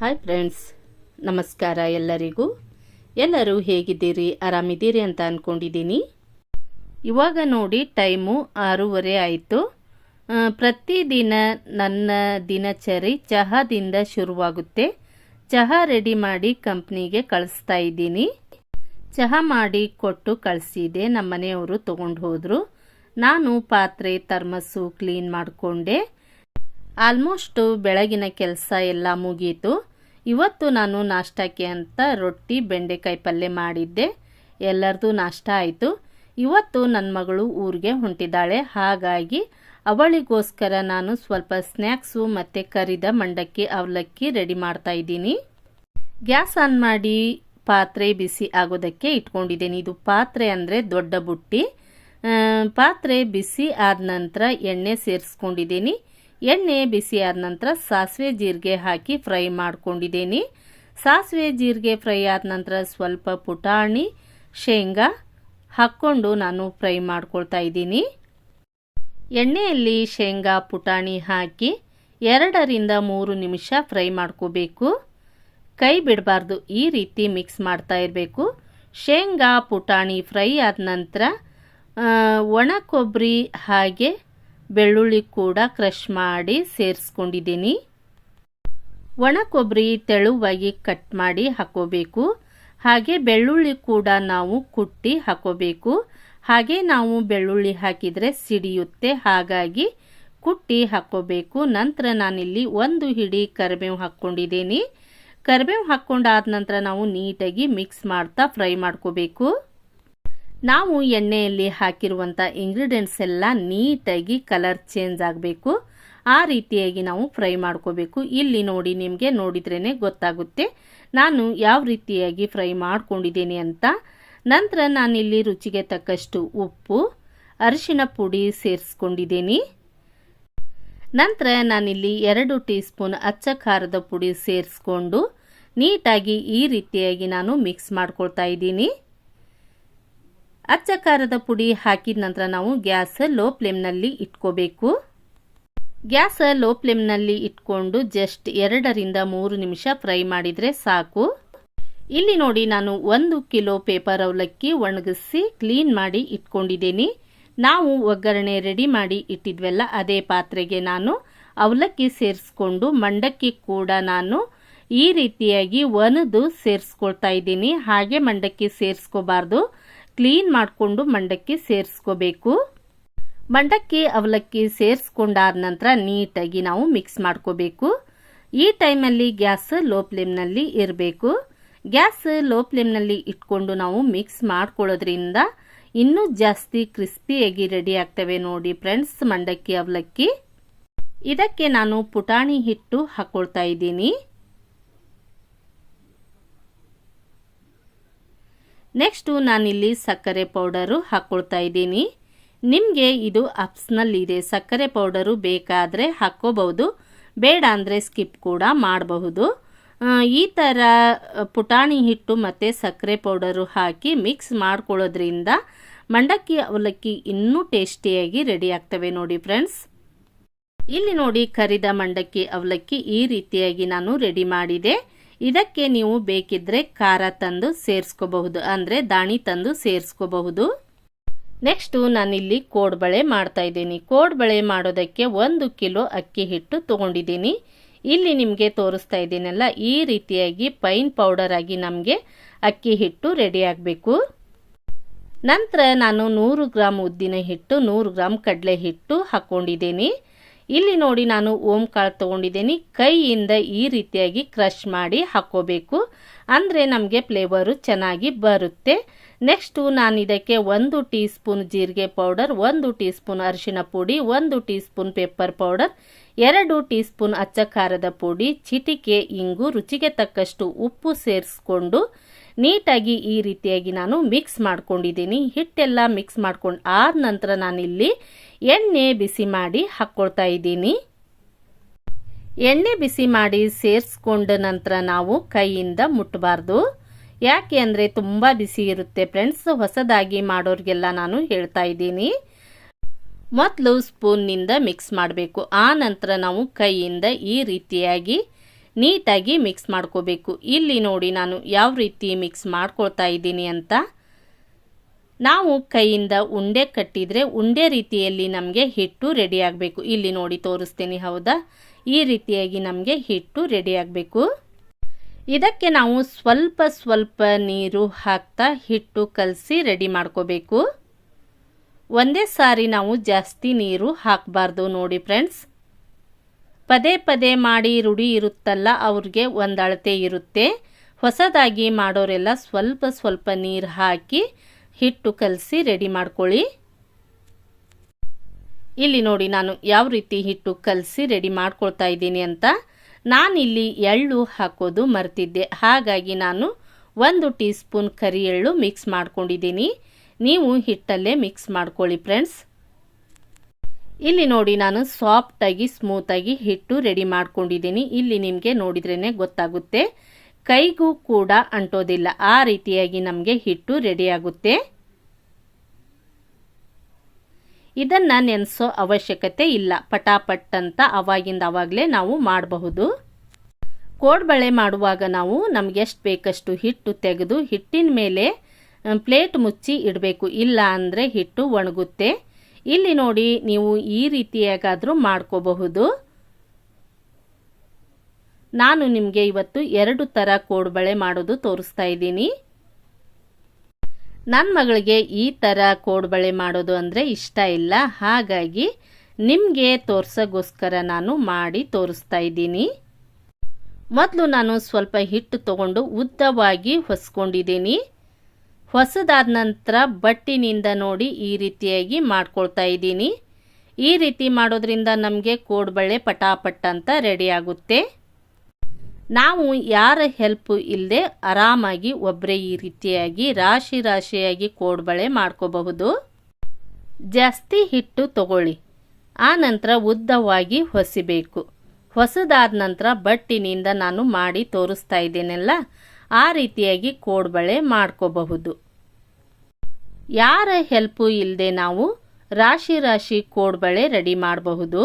Hi friends ನಮಸ್ಕಾರ ಎಲ್ಲರಿಗೂ. ಎಲ್ಲರೂ ಹೇಗಿದ್ದೀರಿ? ಆರಾಮಿದ್ದೀರಿ ಅಂತ ಅಂದ್ಕೊಂಡಿದ್ದೀನಿ ಇವಾಗ ನೋಡಿ ಟೈಮು ಆರೂವರೆ ಆಯಿತು. ಪ್ರತಿದಿನ ನನ್ನ ದಿನಚರಿ ಚಹಾದಿಂದ ಶುರುವಾಗುತ್ತೆ. ಚಹಾ ರೆಡಿ ಮಾಡಿ ಕಂಪ್ನಿಗೆ ಕಳಿಸ್ತಾ ಇದ್ದೀನಿ. ಚಹಾ ಮಾಡಿ ಕೊಟ್ಟು ಕಳಿಸಿದೆ. ನಮ್ಮ ಮನೆಯವರು ತೊಗೊಂಡು ಹೋದರು. ನಾನು ಪಾತ್ರೆ ಥರ್ಮಸ್ಸು ಕ್ಲೀನ್ ಮಾಡಿಕೊಂಡೆ. ಆಲ್ಮೋಸ್ಟು ಬೆಳಗಿನ ಕೆಲಸ ಎಲ್ಲ ಮುಗೀತು. ಇವತ್ತು ನಾನು ನಾಷ್ಟಕ್ಕೆ ಅಂತ ರೊಟ್ಟಿ, ಬೆಂಡೆಕಾಯಿ ಪಲ್ಯ ಮಾಡಿದ್ದೆ. ಎಲ್ಲರದು ನಾಷ್ಟ ಆಯಿತು. ಇವತ್ತು ನನ್ನ ಮಗಳು ಊರಿಗೆ ಹೊಂಟಿದ್ದಾಳೆ ಹಾಗಾಗಿ ಅವಳಿಗೋಸ್ಕರ ನಾನು ಸ್ವಲ್ಪ ಸ್ನ್ಯಾಕ್ಸು ಮತ್ತು ಕರಿದ ಮಂಡಕ್ಕಿ, ಅವಲಕ್ಕಿ ರೆಡಿ ಮಾಡ್ತಾ ಇದ್ದೀನಿ. ಗ್ಯಾಸ್ ಆನ್ ಮಾಡಿ ಪಾತ್ರೆ ಬಿಸಿ ಆಗೋದಕ್ಕೆ ಇಟ್ಕೊಂಡಿದ್ದೀನಿ. ಇದು ಪಾತ್ರೆ ಅಂದರೆ ದೊಡ್ಡ ಬುಟ್ಟಿ. ಪಾತ್ರೆ ಬಿಸಿ ಆದ ನಂತರ ಎಣ್ಣೆ ಸೇರಿಸ್ಕೊಂಡಿದ್ದೀನಿ. ಎಣ್ಣೆ ಬಿಸಿ ಆದ ನಂತರ ಸಾಸಿವೆ ಜೀರಿಗೆ ಹಾಕಿ ಫ್ರೈ ಮಾಡ್ಕೊಂಡಿದ್ದೀನಿ. ಸಾಸಿವೆ ಜೀರಿಗೆ ಫ್ರೈ ಆದ ನಂತರ ಸ್ವಲ್ಪ ಪುಟಾಣಿ, ಶೇಂಗಾ ಹಾಕ್ಕೊಂಡು ನಾನು ಫ್ರೈ ಮಾಡ್ಕೊಳ್ತಾ ಇದ್ದೀನಿ. ಎಣ್ಣೆಯಲ್ಲಿ ಶೇಂಗಾ, ಪುಟಾಣಿ ಹಾಕಿ ಎರಡರಿಂದ ಮೂರು ನಿಮಿಷ ಫ್ರೈ ಮಾಡ್ಕೋಬೇಕು. ಕೈ ಬಿಡಬಾರ್ದು, ಈ ರೀತಿ ಮಿಕ್ಸ್ ಮಾಡ್ತಾ ಇರಬೇಕು. ಶೇಂಗಾ, ಪುಟಾಣಿ ಫ್ರೈ ಆದ ನಂತರ ಒಣ ಕೊಬ್ಬರಿ ಹಾಗೆ ಬೆಳ್ಳುಳ್ಳಿ ಕೂಡ ಕ್ರಷ್ ಮಾಡಿ ಸೇರಿಸ್ಕೊಂಡಿದ್ದೀನಿ. ಒಣ ಕೊಬ್ಬರಿ ತೆಳುವಾಗಿ ಕಟ್ ಮಾಡಿ ಹಾಕೋಬೇಕು. ಹಾಗೆ ಬೆಳ್ಳುಳ್ಳಿ ಕೂಡ ನಾವು ಕುಟ್ಟಿ ಹಾಕೋಬೇಕು. ಹಾಗೆ ನಾವು ಬೆಳ್ಳುಳ್ಳಿ ಹಾಕಿದರೆ ಸಿಡಿಯುತ್ತೆ. ಹಾಗಾಗಿ ಕುಟ್ಟಿ ಹಾಕೋಬೇಕು. ನಂತರ ನಾನಿಲ್ಲಿ ಒಂದು ಹಿಡಿ ಕರಿಬೇವು ಹಾಕ್ಕೊಂಡಿದ್ದೀನಿ. ಕರಿಬೇವು ಹಾಕ್ಕೊಂಡಾದ ನಂತರ ನಾವು ನೀಟಾಗಿ ಮಿಕ್ಸ್ ಮಾಡ್ತಾ ಫ್ರೈ ಮಾಡ್ಕೋಬೇಕು. ನಾವು ಎಣ್ಣೆಯಲ್ಲಿ ಹಾಕಿರುವಂಥ ಇಂಗ್ರೀಡಿಯೆಂಟ್ಸ್ ಎಲ್ಲ ನೀಟಾಗಿ ಕಲರ್ ಚೇಂಜ್ ಆಗಬೇಕು. ಆ ರೀತಿಯಾಗಿ ನಾವು ಫ್ರೈ ಮಾಡ್ಕೋಬೇಕು. ಇಲ್ಲಿ ನೋಡಿ ನಿಮಗೆ ನೋಡಿದ್ರೇ ಗೊತ್ತಾಗುತ್ತೆ. ನಾನು ಯಾವ ರೀತಿಯಾಗಿ ಫ್ರೈ ಮಾಡ್ಕೊಂಡಿದ್ದೀನಿ ಅಂತ. ನಂತರ ನಾನಿಲ್ಲಿ ರುಚಿಗೆ ತಕ್ಕಷ್ಟು ಉಪ್ಪು, ಅರಿಶಿನ ಪುಡಿ ಸೇರಿಸ್ಕೊಂಡಿದ್ದೀನಿ. ನಂತರ ನಾನಿಲ್ಲಿ ಎರಡು ಟೀ ಸ್ಪೂನ್ ಅಚ್ಚ ಖಾರದ ಪುಡಿ ಸೇರಿಸ್ಕೊಂಡು ನೀಟಾಗಿ ಈ ರೀತಿಯಾಗಿ ನಾನು ಮಿಕ್ಸ್ ಮಾಡ್ಕೊಳ್ತಾ ಇದ್ದೀನಿ. ಅಚ್ಚ ಖಾರದ ಪುಡಿ ಹಾಕಿದ ನಂತರ ನಾವು ಗ್ಯಾಸ್ ಲೋ ಫ್ಲೇಮ್ನಲ್ಲಿ ಇಟ್ಕೋಬೇಕು. ಗ್ಯಾಸ್ ಲೋ ಫ್ಲೇಮ್ನಲ್ಲಿ ಇಟ್ಕೊಂಡು ಜಸ್ಟ್ ಎರಡರಿಂದ ಮೂರು ನಿಮಿಷ ಫ್ರೈ ಮಾಡಿದರೆ ಸಾಕು. ಇಲ್ಲಿ ನೋಡಿ ನಾನು ಒಂದು ಕಿಲೋ ಪೇಪರ್ ಅವಲಕ್ಕಿ ಒಣಗಿಸಿ ಕ್ಲೀನ್ ಮಾಡಿ ಇಟ್ಕೊಂಡಿದ್ದೀನಿ. ನಾವು ಒಗ್ಗರಣೆ ರೆಡಿ ಮಾಡಿ ಇಟ್ಟಿದ್ವಲ್ಲ, ಅದೇ ಪಾತ್ರೆಗೆ ನಾನು ಅವಲಕ್ಕಿ ಸೇರಿಸ್ಕೊಂಡು ಮಂಡಕ್ಕಿ ಕೂಡ ನಾನು ಈ ರೀತಿಯಾಗಿ ಒಣದು ಸೇರಿಸ್ಕೊಳ್ತಾ ಇದ್ದೀನಿ. ಹಾಗೆ ಮಂಡಕ್ಕಿ ಸೇರಿಸ್ಕೋಬಾರ್ದು. ಕ್ಲೀನ್ ಮಾಡಿಕೊಂಡು ಮಂಡಕ್ಕಿ ಸೇರಿಸ್ಕೋಬೇಕು. ಮಂಡಕ್ಕಿ ಅವಲಕ್ಕಿ ಸೇರಿಸ್ಕೊಂಡಾದ ನಂತರ ನೀಟಾಗಿ ನಾವು ಮಿಕ್ಸ್ ಮಾಡ್ಕೋಬೇಕು. ಈ ಟೈಮಲ್ಲಿ ಗ್ಯಾಸ್ ಲೋ ಫ್ಲೇಮ್ನಲ್ಲಿ ಇರಬೇಕು. ಗ್ಯಾಸ್ ಲೋ ಫ್ಲೇಮ್ನಲ್ಲಿ ಇಟ್ಕೊಂಡು ನಾವು ಮಿಕ್ಸ್ ಮಾಡ್ಕೊಳ್ಳೋದ್ರಿಂದ ಇನ್ನೂ ಜಾಸ್ತಿ ಕ್ರಿಸ್ಪಿಯಾಗಿ ರೆಡಿ ಆಗ್ತವೆ ನೋಡಿ ಫ್ರೆಂಡ್ಸ್ ಮಂಡಕ್ಕಿ ಅವಲಕ್ಕಿ. ಇದಕ್ಕೆ ನಾನು ಪುಟಾಣಿ ಹಿಟ್ಟು ಹಾಕ್ಕೊಳ್ತಾ ಇದ್ದೀನಿ. ನೆಕ್ಸ್ಟು ನಾನಿಲ್ಲಿ ಸಕ್ಕರೆ ಪೌಡರು ಹಾಕ್ಕೊಳ್ತಾ ಇದ್ದೀನಿ. ನಿಮಗೆ ಇದು ಆಪ್ಷನಲ್ ಇದೆ ಸಕ್ಕರೆ ಪೌಡರು ಬೇಕಾದರೆ ಹಾಕ್ಕೋಬಹುದು. ಬೇಡ ಅಂದರೆ ಸ್ಕಿಪ್ ಕೂಡ ಮಾಡಬಹುದು. ಈ ಥರ ಪುಟಾಣಿ ಹಿಟ್ಟು ಮತ್ತು ಸಕ್ಕರೆ ಪೌಡರು ಹಾಕಿ ಮಿಕ್ಸ್ ಮಾಡ್ಕೊಳ್ಳೋದ್ರಿಂದ ಮಂಡಕ್ಕಿ, ಅವಲಕ್ಕಿ ಇನ್ನೂ ಟೇಸ್ಟಿಯಾಗಿ ರೆಡಿ ಆಗ್ತವೆ ನೋಡಿ ಫ್ರೆಂಡ್ಸ್. ಇಲ್ಲಿ ನೋಡಿ ಕರಿದ ಮಂಡಕ್ಕಿ, ಅವಲಕ್ಕಿ ಈ ರೀತಿಯಾಗಿ ನಾನು ರೆಡಿ ಮಾಡಿದೆ. ಇದಕ್ಕೆ ನೀವು ಬೇಕಿದ್ರೆ ಖಾರ ತಂದು ಸೇರಿಸ್ಕೋಬಹುದು, ಅಂದರೆ ದಾಣಿ ತಂದು ಸೇರಿಸ್ಕೋಬಹುದು. ನೆಕ್ಸ್ಟು ನಾನಿಲ್ಲಿ ಕೋಡ್ಬಳೆ ಮಾಡ್ತಾ ಇದ್ದೀನಿ. ಕೋಡ್ಬಳೆ ಮಾಡೋದಕ್ಕೆ ಒಂದು ಕಿಲೋ ಅಕ್ಕಿ ಹಿಟ್ಟು ತೊಗೊಂಡಿದ್ದೀನಿ. ಇಲ್ಲಿ ನಿಮಗೆ ತೋರಿಸ್ತಾ ಇದ್ದೀನಲ್ಲ, ಈ ರೀತಿಯಾಗಿ ಪೈನ್ ಪೌಡರ್ ಆಗಿ ನಮಗೆ ಅಕ್ಕಿ ಹಿಟ್ಟು ರೆಡಿ ಆಗಬೇಕು. ನಂತರ ನಾನು ನೂರು ಗ್ರಾಮ್ ಉದ್ದಿನ ಹಿಟ್ಟು, ನೂರು ಗ್ರಾಮ್ ಕಡಲೆ ಹಿಟ್ಟು ಹಾಕ್ಕೊಂಡಿದ್ದೀನಿ ಇಲ್ಲಿ ನೋಡಿ ನಾನು ಓಂ ಕಾಳು ತೊಗೊಂಡಿದ್ದೀನಿ. ಕೈಯಿಂದ ಈ ರೀತಿಯಾಗಿ ಕ್ರಷ್ ಮಾಡಿ ಹಾಕೋಬೇಕು. ಅಂದರೆ ನಮಗೆ ಫ್ಲೇವರು ಚೆನ್ನಾಗಿ ಬರುತ್ತೆ. ನೆಕ್ಸ್ಟು ನಾನು ಇದಕ್ಕೆ ಒಂದು ಟೀ ಸ್ಪೂನ್ ಜೀರಿಗೆ ಪೌಡರ್, ಒಂದು ಟೀ ಸ್ಪೂನ್ ಅರಿಶಿನ ಪುಡಿ, ಒಂದು ಟೀ ಸ್ಪೂನ್ ಪೆಪ್ಪರ್ ಪೌಡರ್, ಎರಡು ಟೀ ಸ್ಪೂನ್ ಅಚ್ಚ ಖಾರದ ಪುಡಿ, ಚಿಟಿಕೆ, ಇಂಗು, ರುಚಿಗೆ ತಕ್ಕಷ್ಟು ಉಪ್ಪು ಸೇರಿಸ್ಕೊಂಡು ನೀಟಾಗಿ ಈ ರೀತಿಯಾಗಿ ನಾನು ಮಿಕ್ಸ್ ಮಾಡ್ಕೊಂಡಿದ್ದೀನಿ. ಹಿಟ್ಟೆಲ್ಲ ಮಿಕ್ಸ್ ಮಾಡ್ಕೊಂಡು ಆದ ನಂತರ ನಾನಿಲ್ಲಿ ಎಣ್ಣೆ ಬಿಸಿ ಮಾಡಿ ಹಾಕ್ಕೊಳ್ತಾ ಇದ್ದೀನಿ. ಎಣ್ಣೆ ಬಿಸಿ ಮಾಡಿ ಸೇರಿಸ್ಕೊಂಡ ನಂತರ ನಾವು ಕೈಯಿಂದ ಮುಟ್ಟಬಾರ್ದು ಯಾಕೆ ಅಂದರೆ ತುಂಬ ಬಿಸಿ ಇರುತ್ತೆ ಫ್ರೆಂಡ್ಸ್ ಹೊಸದಾಗಿ ಮಾಡೋರಿಗೆಲ್ಲ ನಾನು ಹೇಳ್ತಾ ಇದ್ದೀನಿ. ಮೊದಲು ಸ್ಪೂನ್ನಿಂದ ಮಿಕ್ಸ್ ಮಾಡಬೇಕು. ಆ ನಂತರ ನಾವು ಕೈಯಿಂದ ಈ ರೀತಿಯಾಗಿ ನೀಟಾಗಿ ಮಿಕ್ಸ್ ಮಾಡ್ಕೋಬೇಕು. ಇಲ್ಲಿ ನೋಡಿ ನಾನು ಯಾವ ರೀತಿ ಮಿಕ್ಸ್ ಮಾಡ್ಕೊಳ್ತಾ ಇದ್ದೀನಿ ಅಂತ. ನಾವು ಕೈಯಿಂದ ಉಂಡೆ ಕಟ್ಟಿದರೆ ಉಂಡೆ ರೀತಿಯಲ್ಲಿ ನಮಗೆ ಹಿಟ್ಟು ರೆಡಿ ಆಗಬೇಕು. ಇಲ್ಲಿ ನೋಡಿ ತೋರಿಸ್ತೀನಿ, ಹೌದಾ? ಈ ರೀತಿಯಾಗಿ ನಮಗೆ ಹಿಟ್ಟು ರೆಡಿ ಆಗಬೇಕು. ಇದಕ್ಕೆ ನಾವು ಸ್ವಲ್ಪ ಸ್ವಲ್ಪ ನೀರು ಹಾಕ್ತಾ ಹಿಟ್ಟು ಕಲಸಿ ರೆಡಿ ಮಾಡ್ಕೋಬೇಕು. ಒಂದೇ ಸಾರಿ ನಾವು ಜಾಸ್ತಿ ನೀರು ಹಾಕಬಾರ್ದು ನೋಡಿ ಫ್ರೆಂಡ್ಸ್. ಪದೇ ಪದೇ ಮಾಡಿ ರೂಢಿ ಇರುತ್ತಲ್ಲ, ಅವ್ರಿಗೆ ಒಂದು ಅಳತೆ ಇರುತ್ತೆ. ಹೊಸದಾಗಿ ಮಾಡೋರೆಲ್ಲ ಸ್ವಲ್ಪ ಸ್ವಲ್ಪ ನೀರು ಹಾಕಿ ಹಿಟ್ಟು ಕಲಸಿ ರೆಡಿ ಮಾಡ್ಕೊಳ್ಳಿ. ಇಲ್ಲಿ ನೋಡಿ ನಾನು ಯಾವ ರೀತಿ ಹಿಟ್ಟು ಕಲಸಿ ರೆಡಿ ಮಾಡ್ಕೊಳ್ತಾ ಇದ್ದೀನಿ ಅಂತ. ನಾನಿಲ್ಲಿ ಎಳ್ಳು ಹಾಕೋದು ಮರ್ತಿದ್ದೆ. ಹಾಗಾಗಿ ನಾನು ಒಂದು ಟೀ ಸ್ಪೂನ್ ಕರಿ ಎಳ್ಳು ಮಿಕ್ಸ್ ಮಾಡ್ಕೊಂಡಿದ್ದೀನಿ. ನೀವು ಹಿಟ್ಟಲ್ಲೇ ಮಿಕ್ಸ್ ಮಾಡ್ಕೊಳ್ಳಿ ಫ್ರೆಂಡ್ಸ್. ಇಲ್ಲಿ ನೋಡಿ ನಾನು ಸಾಫ್ಟಾಗಿ ಸ್ಮೂತಾಗಿ ಹಿಟ್ಟು ರೆಡಿ ಮಾಡ್ಕೊಂಡಿದ್ದೀನಿ. ಇಲ್ಲಿ ನಿಮಗೆ ನೋಡಿದ್ರೇ ಗೊತ್ತಾಗುತ್ತೆ. ಕೈಗೂ ಕೂಡ ಅಂಟೋದಿಲ್ಲ. ಆ ರೀತಿಯಾಗಿ ನಮಗೆ ಹಿಟ್ಟು ರೆಡಿ ಆಗುತ್ತೆ. ಇದನ್ನು ನೆನೆಸೋ ಅವಶ್ಯಕತೆ ಇಲ್ಲ. ಪಟಾಪಟ್ ಅಂತ ಅವಾಗಿಂದ ಅವಾಗಲೇ ನಾವು ಮಾಡಬಹುದು. ಕೋಡ್ಬಳೆ ಮಾಡುವಾಗ ನಾವು ನಮ್ಗೆ ಎಷ್ಟು ಬೇಕಷ್ಟು ಹಿಟ್ಟು ತೆಗೆದು ಹಿಟ್ಟಿನ ಮೇಲೆ ಪ್ಲೇಟ್ ಮುಚ್ಚಿ ಇಡಬೇಕು. ಇಲ್ಲ ಅಂದರೆ ಹಿಟ್ಟು ಒಣಗುತ್ತೆ. ಇಲ್ಲಿ ನೋಡಿ ನೀವು ಈ ರೀತಿಯಾಗಾದರೂ ಮಾಡ್ಕೋಬಹುದು. ನಾನು ನಿಮಗೆ ಇವತ್ತು ಎರಡು ಥರ ಕೋಡ್ಬಳೆ ಮಾಡೋದು ತೋರಿಸ್ತಾ ಇದ್ದೀನಿ. ನನ್ನ ಮಗಳಿಗೆ ಈ ಥರ ಕೋಡ್ಬಳೆ ಮಾಡೋದು ಅಂದರೆ ಇಷ್ಟ ಇಲ್ಲ. ಹಾಗಾಗಿ ನಿಮಗೆ ತೋರ್ಸೋಗೋಸ್ಕರ ನಾನು ಮಾಡಿ ತೋರಿಸ್ತಾ ಇದ್ದೀನಿ. ಮೊದಲು ನಾನು ಸ್ವಲ್ಪ ಹಿಟ್ಟು ತಗೊಂಡು ಉದ್ದವಾಗಿ ಹೊಸ್ಕೊಂಡಿದ್ದೀನಿ. ಹೊಸದಾದ ನಂತರ ಬಟ್ಟಿನಿಂದ ನೋಡಿ ಈ ರೀತಿಯಾಗಿ ಮಾಡ್ಕೊಳ್ತಾ ಇದ್ದೀನಿ. ಈ ರೀತಿ ಮಾಡೋದ್ರಿಂದ ನಮಗೆ ಕೋಡ್ಬಳೆ ಪಟಾಪಟ್ ಅಂತ ರೆಡಿ ಆಗುತ್ತೆ. ನಾವು ಯಾರ ಹೆಲ್ಪ್ ಇಲ್ಲದೆ ಆರಾಮಾಗಿ ಒಬ್ಬರೇ ಈ ರೀತಿಯಾಗಿ ರಾಶಿ ರಾಶಿಯಾಗಿ ಕೋಡ್ಬಳೆ ಮಾಡ್ಕೋಬಹುದು. ಜಾಸ್ತಿ ಹಿಟ್ಟು ತಗೊಳ್ಳಿ. ಆ ನಂತರ ಉದ್ದವಾಗಿ ಹೊಸಿಬೇಕು. ಹೊಸದಾದ ನಂತರ ಬಟ್ಟಿನಿಂದ ನಾನು ಮಾಡಿ ತೋರಿಸ್ತಾ ಇದ್ದೇನೆಲ್ಲ ಆ ರೀತಿಯಾಗಿ ಕೋಡ್ಬಳೆ ಮಾಡ್ಕೋಬಹುದು. ಯಾರ ಹೆಲ್ಪು ಇಲ್ಲದೆ ನಾವು ರಾಶಿ ರಾಶಿ ಕೋಡ್ಬಳೆ ರೆಡಿ ಮಾಡಬಹುದು?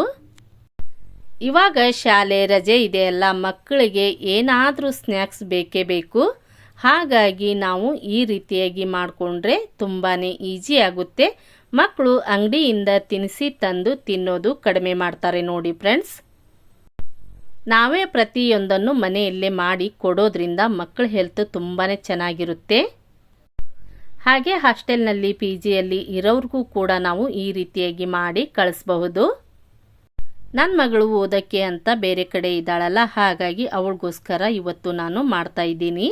ಇವಾಗ ಶಾಲೆ ರಜೆ ಇದೆಯಲ್ಲ ಮಕ್ಕಳಿಗೆ ಏನಾದರೂ ಸ್ನ್ಯಾಕ್ಸ್ ಬೇಕೇ ಬೇಕು. ಹಾಗಾಗಿ ನಾವು ಈ ರೀತಿಯಾಗಿ ಮಾಡಿಕೊಂಡ್ರೆ ತುಂಬಾ ಈಜಿ ಆಗುತ್ತೆ. ಮಕ್ಕಳು ಅಂಗಡಿಯಿಂದ ತಿನಿಸಿ ತಂದು ತಿನ್ನೋದು ಕಡಿಮೆ ಮಾಡ್ತಾರೆ ನೋಡಿ ಫ್ರೆಂಡ್ಸ್. ನಾವೇ ಪ್ರತಿಯೊಂದನ್ನು ಮನೆಯಲ್ಲೇ ಮಾಡಿ ಕೊಡೋದ್ರಿಂದ ಮಕ್ಕಳ ಹೆಲ್ತ್ ತುಂಬಾ ಚೆನ್ನಾಗಿರುತ್ತೆ. ಹಾಗೆ ಹಾಸ್ಟೆಲ್ನಲ್ಲಿ ಪಿ ಜಿಯಲ್ಲಿ ಇರೋರಿಗೂ ಕೂಡ ನಾವು ಈ ರೀತಿಯಾಗಿ ಮಾಡಿ ಕಳಿಸ್ಬಹುದು. ನನ್ನ ಮಗಳು ಓದೋಕ್ಕೆ ಅಂತ ಬೇರೆ ಕಡೆ ಇದ್ದಾಳಲ್ಲ, ಹಾಗಾಗಿ ಅವಳಿಗೋಸ್ಕರ ಇವತ್ತು ನಾನು ಮಾಡ್ತಾ ಇದ್ದೀನಿ.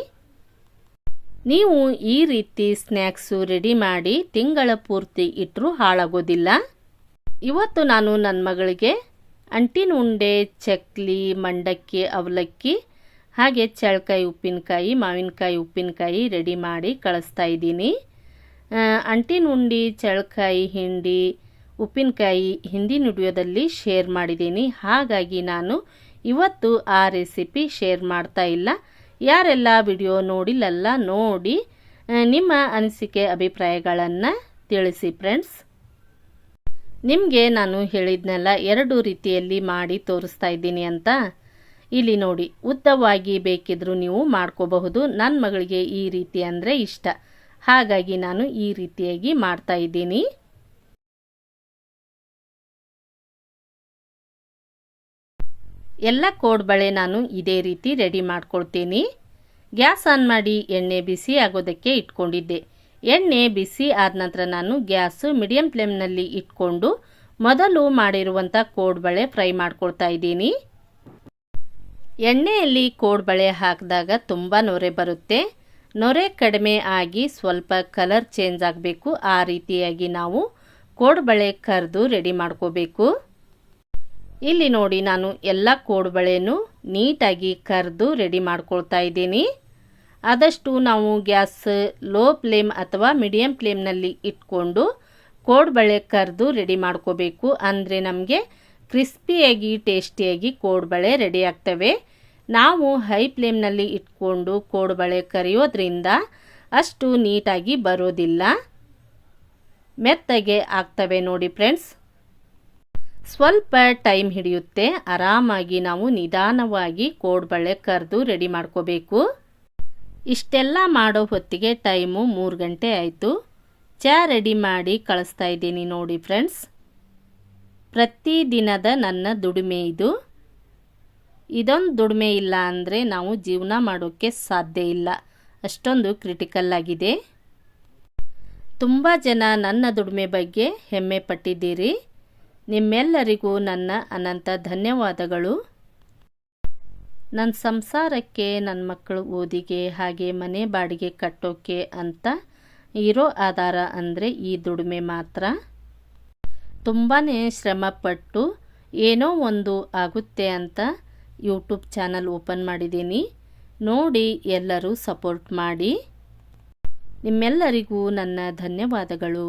ನೀವು ಈ ರೀತಿ ಸ್ನ್ಯಾಕ್ಸು ರೆಡಿ ಮಾಡಿ ತಿಂಗಳ ಪೂರ್ತಿ ಇಟ್ಟರೂ ಹಾಳಾಗೋದಿಲ್ಲ. ಇವತ್ತು ನಾನು ನನ್ನ ಮಗಳಿಗೆ ಅಂಟಿನ ಉಂಡೆ ಚಕ್ಲಿ, ಮಂಡಕ್ಕಿ, ಅವಲಕ್ಕಿ, ಹಾಗೆ ಚಳಕಾಯಿ, ಉಪ್ಪಿನಕಾಯಿ, ಮಾವಿನಕಾಯಿ, ಉಪ್ಪಿನಕಾಯಿ ರೆಡಿ ಮಾಡಿ ಕಳಿಸ್ತಾ ಇದ್ದೀನಿ. ಅಂಟಿನ ಉಂಡಿ ಚಳಕಾಯಿ, ಹಿಂಡಿ, ಉಪ್ಪಿನಕಾಯಿ ಹಿಂದಿನ ವಿಡಿಯೋದಲ್ಲಿ ಶೇರ್ ಮಾಡಿದ್ದೀನಿ. ಹಾಗಾಗಿ ನಾನು ಇವತ್ತು ಆ ರೆಸಿಪಿ ಶೇರ್ ಮಾಡ್ತಾ ಇಲ್ಲ. ಯಾರೆಲ್ಲ ವಿಡಿಯೋ ನೋಡಿಲ್ಲಲ್ಲ, ನೋಡಿ ನಿಮ್ಮ ಅನಿಸಿಕೆ, ಅಭಿಪ್ರಾಯಗಳನ್ನು ತಿಳಿಸಿ ಫ್ರೆಂಡ್ಸ್ ನಿಮಗೆ ನಾನು ಹೇಳಿದ್ನೆಲ್ಲ ಎರಡು ರೀತಿಯಲ್ಲಿ ಮಾಡಿ ತೋರಿಸ್ತಾ ಇದ್ದೀನಿ ಅಂತ. ಇಲ್ಲಿ ನೋಡಿ, ಉದ್ದವಾಗಿ ಬೇಕಿದ್ರೂ ನೀವು ಮಾಡ್ಕೋಬಹುದು. ನನ್ನ ಮಗಳಿಗೆ ಈ ರೀತಿ ಅಂದರೆ ಇಷ್ಟ. ಹಾಗಾಗಿ ನಾನು ಈ ರೀತಿಯಾಗಿ ಮಾಡ್ತಾ ಇದ್ದೀನಿ. ಎಲ್ಲ ಕೋಡ್ಬಳೆ ನಾನು ಇದೇ ರೀತಿ ರೆಡಿ ಮಾಡ್ಕೊಳ್ತೀನಿ. ಗ್ಯಾಸ್ ಆನ್ ಮಾಡಿ, ಎಣ್ಣೆ ಬಿಸಿ ಆಗೋದಕ್ಕೆ ಇಟ್ಕೊಂಡಿದ್ದೆ. ಎಣ್ಣೆ ಬಿಸಿ ಆದ ನಂತರ ನಾನು ಗ್ಯಾಸ್ ಮೀಡಿಯಂ ಫ್ಲೇಮ್ನಲ್ಲಿ ಇಟ್ಕೊಂಡು ಮೊದಲು ಮಾಡಿರುವಂಥ ಕೋಡ್ಬಳೆ ಫ್ರೈ ಮಾಡ್ಕೊಳ್ತಾ ಇದ್ದೀನಿ. ಎಣ್ಣೆಯಲ್ಲಿ ಕೋಡ್ಬಳೆ ಹಾಕಿದಾಗ ತುಂಬ ನೊರೆ ಬರುತ್ತೆ. ನೊರೆ ಕಡಿಮೆ ಆಗಿ ಸ್ವಲ್ಪ ಕಲರ್ ಚೇಂಜ್ ಆಗಬೇಕು. ಆ ರೀತಿಯಾಗಿ ನಾವು ಕೋಡ್ಬಳೆ ಕರೆದು ರೆಡಿ ಮಾಡ್ಕೋಬೇಕು. ಇಲ್ಲಿ ನೋಡಿ ನಾನು ಎಲ್ಲ ಕೋಡ್ಬಳೆನೂ ನೀಟಾಗಿ ಕರೆದು ರೆಡಿ ಮಾಡ್ಕೊಳ್ತಾ ಇದ್ದೀನಿ. ಆದಷ್ಟು ನಾವು ಗ್ಯಾಸ್ ಲೋ ಫ್ಲೇಮ್ ಅಥವಾ ಮೀಡಿಯಂ ಫ್ಲೇಮ್ನಲ್ಲಿ ಇಟ್ಕೊಂಡು ಕೋಡ್ಬಳೆ ಕರೆದು ರೆಡಿ ಮಾಡ್ಕೋಬೇಕು. ಅಂದರೆ ನಮಗೆ ಕ್ರಿಸ್ಪಿಯಾಗಿ, ಟೇಸ್ಟಿಯಾಗಿ ಕೋಡ್ಬಳೆ ರೆಡಿ ಆಗ್ತವೆ. ನಾವು ಹೈ ಫ್ಲೇಮ್ನಲ್ಲಿ ಇಟ್ಕೊಂಡು ಕೋಡ್ಬಳೆ ಕರಿಯೋದ್ರಿಂದ ಅಷ್ಟು ನೀಟಾಗಿ ಬರೋದಿಲ್ಲ. ಮೆತ್ತಗೆ ಆಗ್ತವೆ ನೋಡಿ ಫ್ರೆಂಡ್ಸ್. ಸ್ವಲ್ಪ ಟೈಮ್ ಹಿಡಿಯುತ್ತೆ. ಆರಾಮಾಗಿ ನಾವು ನಿಧಾನವಾಗಿ ಕೋಡ್ಬಳೆ ಕರೆದು ರೆಡಿ ಮಾಡ್ಕೋಬೇಕು. ಇಷ್ಟೆಲ್ಲ ಮಾಡೋ ಹೊತ್ತಿಗೆ ಟೈಮು ಮೂರು ಗಂಟೆ ಆಯಿತು. ಚಹಾ ರೆಡಿ ಮಾಡಿ ಕಳಿಸ್ತಾ ಇದ್ದೀನಿ ನೋಡಿ ಫ್ರೆಂಡ್ಸ್. ಪ್ರತಿದಿನದ ನನ್ನ ದುಡಿಮೆ ಇದು. ಇದೊಂದು ದುಡಿಮೆ ಇಲ್ಲ ಅಂದರೆ ನಾವು ಜೀವನ ಮಾಡೋಕ್ಕೆ ಸಾಧ್ಯ ಇಲ್ಲ. ಅಷ್ಟೊಂದು ಕ್ರಿಟಿಕಲ್ ಆಗಿದೆ. ತುಂಬ ಜನ ನನ್ನ ದುಡಿಮೆ ಬಗ್ಗೆ ಹೆಮ್ಮೆ ಪಟ್ಟಿದ್ದೀರಿ. ನಿಮ್ಮೆಲ್ಲರಿಗೂ ನನ್ನ ಅನಂತ ಧನ್ಯವಾದಗಳು. ನನ್ನ ಸಂಸಾರಕ್ಕೆ ನನ್ನ ಮಕ್ಕಳು ಓದಿಗೆ ಹಾಗೆ ಮನೆ ಬಾಡಿಗೆ ಕಟ್ಟೋಕ್ಕೆ ಅಂತ ಇರೋ ಆಧಾರ ಅಂದರೆ ಈ ದುಡಿಮೆ ಮಾತ್ರ. ತುಂಬಾ ಶ್ರಮಪಟ್ಟು ಏನೋ ಒಂದು ಆಗುತ್ತೆ ಅಂತ ಯೂಟ್ಯೂಬ್ ಚಾನಲ್ ಓಪನ್ ಮಾಡಿದ್ದೀನಿ. ನೋಡಿ ಎಲ್ಲರೂ ಸಪೋರ್ಟ್ ಮಾಡಿ. ನಿಮ್ಮೆಲ್ಲರಿಗೂ ನನ್ನ ಧನ್ಯವಾದಗಳು.